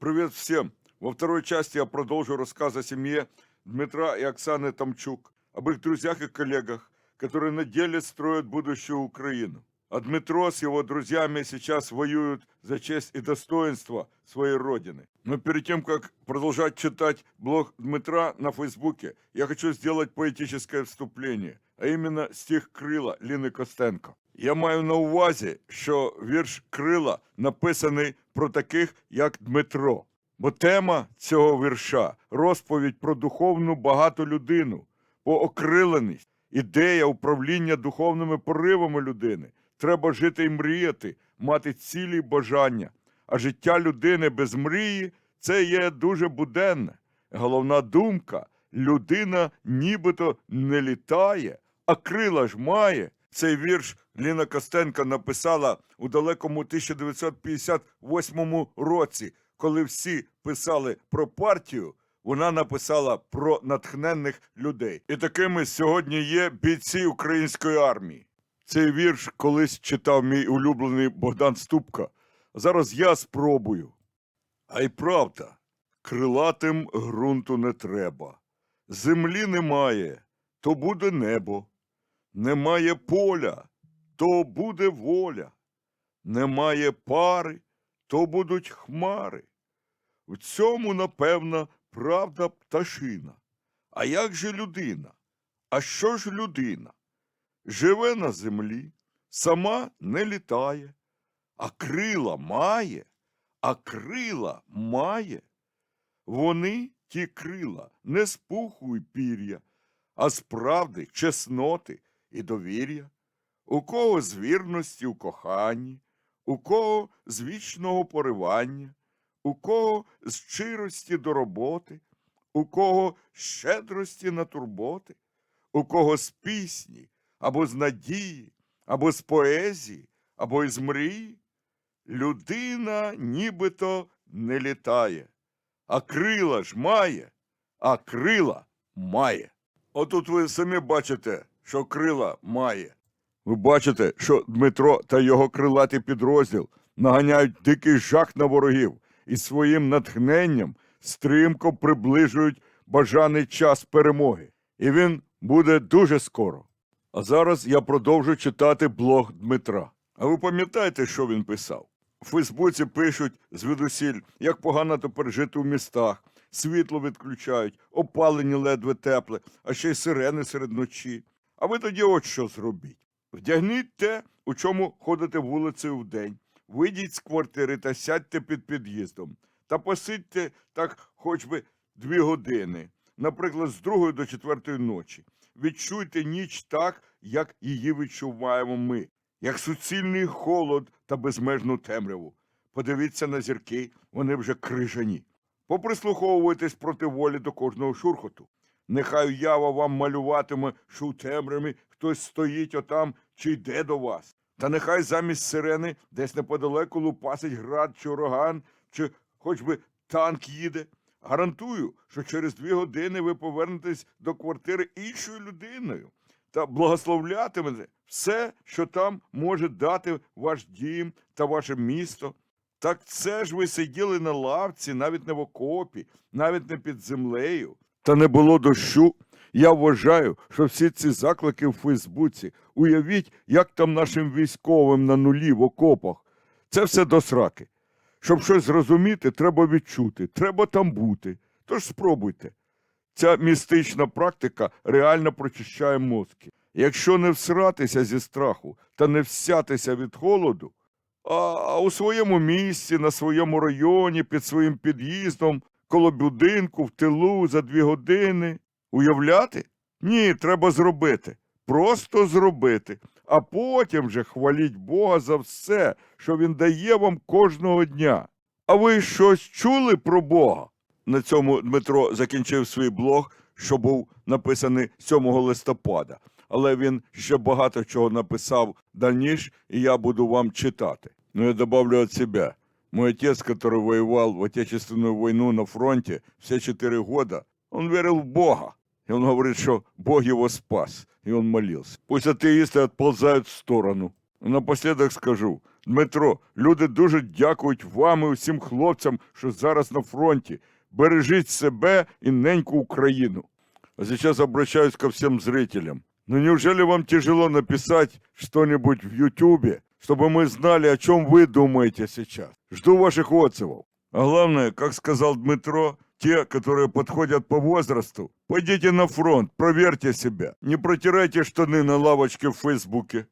Привет всем! Во второй части я продолжу рассказ о семье Дмитра и Оксаны Томчук, об их друзьях и коллегах, которые на деле строят будущую Украину. А Дмитро с его друзьями сейчас воюют за честь и достоинство своей родины. Но перед тем, как продолжать читать блог Дмитра на Фейсбуке, я хочу сделать поэтическое вступление, а именно стих Крила Ліни Костенко. Я маю на увазі, що вірш Крила написаний про таких, як Дмитро. Бо тема цього вірша розповідь про духовну багату людину, поокриленість, ідея управління духовними поривами людини. Треба жити і мріяти, мати цілі бажання. А життя людини без мрії це є дуже буденне. Головна думка людина нібито не літає, а крила ж має. Цей вірш Ліна Костенко написала у далекому 1958 році, коли всі писали про партію. Вона написала про натхненних людей. І такими сьогодні є бійці української армії. Цей вірш колись читав мій улюблений Богдан Ступка. Зараз я спробую. А й правда, крилатим ґрунту не треба. Землі немає, то буде небо. Немає поля, то буде воля. Немає пари, то будуть хмари. В цьому, напевно, правда пташина. А як же людина? А що ж людина? Живе на землі, сама не літає, а крила має, а крила має. Вони, ті крила, не з пуху й пір'я, а з правди, чесноти і довір'я. У кого з вірності у коханні, у кого з вічного поривання, у кого з щирості до роботи, у кого з щедрості на турботи, у кого з пісні, або з надії, або з поезії, або із мрії. Людина нібито не літає, а крила ж має, а крила має. Отут ви самі бачите, що крила має. Ви бачите, що Дмитро та його крилатий підрозділ наганяють дикий жах на ворогів і своїм натхненням стрімко приближують бажаний час перемоги. І він буде дуже скоро. А зараз я продовжу читати блог Дмитра. А ви пам'ятаєте, що він писав? У Фейсбуці пишуть звідусіль, як погано тепер жити в містах, світло відключають, опалення ледве тепле, а ще й сирени серед ночі. А ви тоді от що зробіть. Вдягніть те, у чому ходите вулицею вдень. Вийдіть з квартири та сядьте під під'їздом. Та посидьте так хоч би дві години, наприклад, з другої до четвертої ночі. Відчуйте ніч так, як її відчуваємо ми, як суцільний холод та безмежну темряву. Подивіться на зірки, вони вже крижані. Поприслуховуйтесь проти волі до кожного шурхоту. Нехай уява вам малюватиме, що у темряві хтось стоїть отам чи йде до вас. Та нехай замість сирени десь неподалеку лупасить град чи ураган, чи хоч би танк їде. Гарантую, що через дві години ви повернетесь до квартири іншою людиною та благословлятимете все, що там може дати ваш дім та ваше місто. Так це ж ви сиділи на лавці, навіть не в окопі, навіть не під землею. Та не було дощу. Я вважаю, що всі ці заклики в Фейсбуці, уявіть, як там нашим військовим на нулі в окопах. Це все до сраки. Щоб щось зрозуміти, треба відчути, треба там бути. Тож спробуйте. Ця містична практика реально прочищає мозки. Якщо не всратися зі страху та не всятися від холоду, а, у своєму місці, на своєму районі, під своїм під'їздом, коло будинку, в тилу за дві години. Уявляти? Ні, треба зробити. Просто зробити. А потім вже хваліть Бога за все, що Він дає вам кожного дня. А ви щось чули про Бога? На цьому Дмитро закінчив свій блог, що був написаний 7 листопада. Але він ще багато чого написав дальніше, і я буду вам читати. Ну, я добавлю от себя. Мой отец, который воевал в Отечественную войну на фронте все четыре года, он верил в Бога. И он говорит, что Бог его спас, и он молился. Пусть атеисты отползают в сторону. И напоследок скажу, Дмитро, люди дуже дякують вам і усім хлопцям, що зараз на фронті. Бережіть себе і неньку Україну. А сейчас обращаюсь ко всем зрителям. Ну неужели вам тяжело написать что-нибудь в Ютубе, чтобы мы знали, о чем вы думаете сейчас? Жду ваших отзывов. А главное, как сказал Дмитро, те, которые подходят по возрасту, пойдите на фронт, проверьте себя. Не протирайте штаны на лавочке в Фейсбуке.